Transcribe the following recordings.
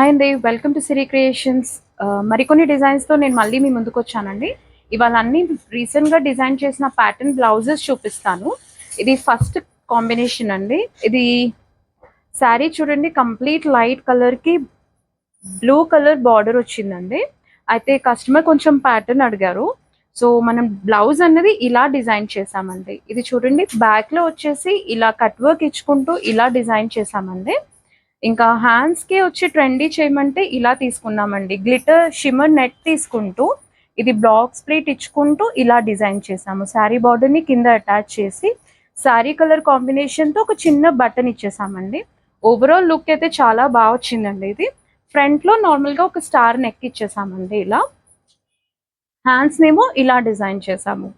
Hi అండి welcome to Siri creations మరికొన్ని డిజైన్స్తో నేను మళ్ళీ మీ ముందుకు వచ్చానండి ఇవాళ అన్ని రీసెంట్గా డిజైన్ చేసిన ప్యాటర్న్ బ్లౌజెస్ చూపిస్తాను. ఇది ఫస్ట్ కాంబినేషన్ అండి. ఇది శారీ చూడండి కంప్లీట్ లైట్ కలర్కి బ్లూ కలర్ బార్డర్ వచ్చిందండి. అయితే కస్టమర్ కొంచెం ప్యాటర్న్ అడిగారు. సో మనం బ్లౌజ్ అనేది ఇలా డిజైన్ చేసామండి ఇది చూడండి బ్యాక్లో వచ్చేసి ఇలా కట్ వర్క్ ఇచ్చుకుంటూ ఇలా డిజైన్ చేసామండి ఇంకా హ్యాండ్స్కి వచ్చి ట్రెండీ చేయమంటే ఇలా తీసుకున్నామండి. గ్లిటర్ షిమర్ నెట్ తీసుకుంటూ ఇది బ్లాక్ స్ప్లిట్ ఇచ్చుకుంటూ ఇలా డిజైన్ చేసాము. శారీ బార్డర్ని కింద అటాచ్ చేసి శారీ కలర్ కాంబినేషన్తో ఒక చిన్న బటన్ ఇచ్చేసామండి. ఓవరాల్ లుక్ అయితే చాలా బాగా వచ్చిందండి ఇది. ఫ్రంట్లో నార్మల్గా ఒక స్టార్ నెక్ ఇచ్చేసామండి ఇలా. హ్యాండ్స్ నేమో ఇలా డిజైన్ చేసాము.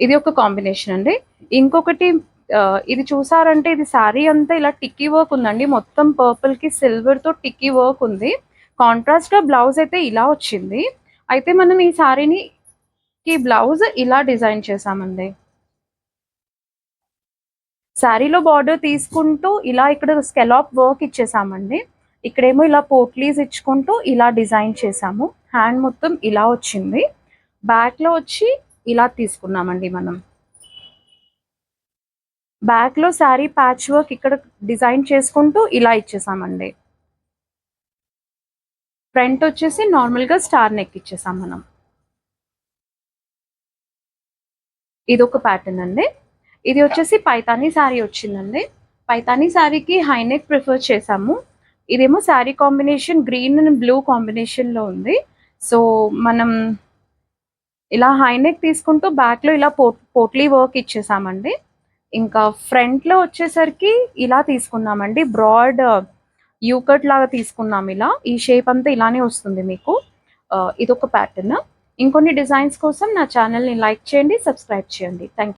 ఇది ఒక కాంబినేషన్ అండి. ఇంకొకటి ఇది చూసారంటే ఇది శారీ అంతా ఇలా టిక్కీ వర్క్ ఉందండి. మొత్తం పర్పుల్కి సిల్వర్తో టిక్కీ వర్క్ ఉంది. కాంట్రాస్ట్గా బ్లౌజ్ అయితే ఇలా వచ్చింది. అయితే మనం ఈ శారీని కి బ్లౌజ్ ఇలా డిజైన్ చేసామండి శారీలో బార్డర్ తీసుకుంటూ ఇలా ఇక్కడ స్కెలాప్ వర్క్ ఇచ్చేసామండి. ఇక్కడేమో ఇలా పోట్లీస్ ఇచ్చుకుంటూ ఇలా డిజైన్ చేసాము హ్యాండ్ మొత్తం ఇలా వచ్చింది. బ్యాక్లో వచ్చి ఇలా తీసుకున్నామండి మనం. బ్యాక్లో శారీ ప్యాచ్ వర్క్ ఇక్కడ డిజైన్ చేసుకుంటూ ఇలా ఇచ్చేసామండి. ఫ్రంట్ వచ్చేసి నార్మల్గా స్టార్ నెక్ ఇచ్చేసాం మనం. ఇది ఒక ప్యాటర్న్ అండి. ఇది వచ్చేసి పైతానీ శారీ వచ్చిందండి. పైతానీ శారీకి హై నెక్ ప్రిఫర్ చేసాము. ఇదేమో sari combination green and blue కాంబినేషన్లో ఉంది. సో మనం ఇలా హై నెక్ తీసుకుంటూ బ్యాక్లో ఇలా పోట్ పోట్లీ వర్క్ ఇచ్చేసామండి. ఇంకా ఫ్రంట్లో వచ్చేసరికి ఇలా తీసుకున్నామండి బ్రాడ్ యూకట్ uh, లాగా తీసుకున్నాం ఇలా. ఈ షేప్ అంతా ఇలానే వస్తుంది మీకు. Uh, ఇదొక ప్యాటర్న్ ఇంకొన్ని డిజైన్స్ కోసం నా ఛానల్ని లైక్ చేయండి సబ్స్క్రైబ్ చేయండి. థ్యాంక్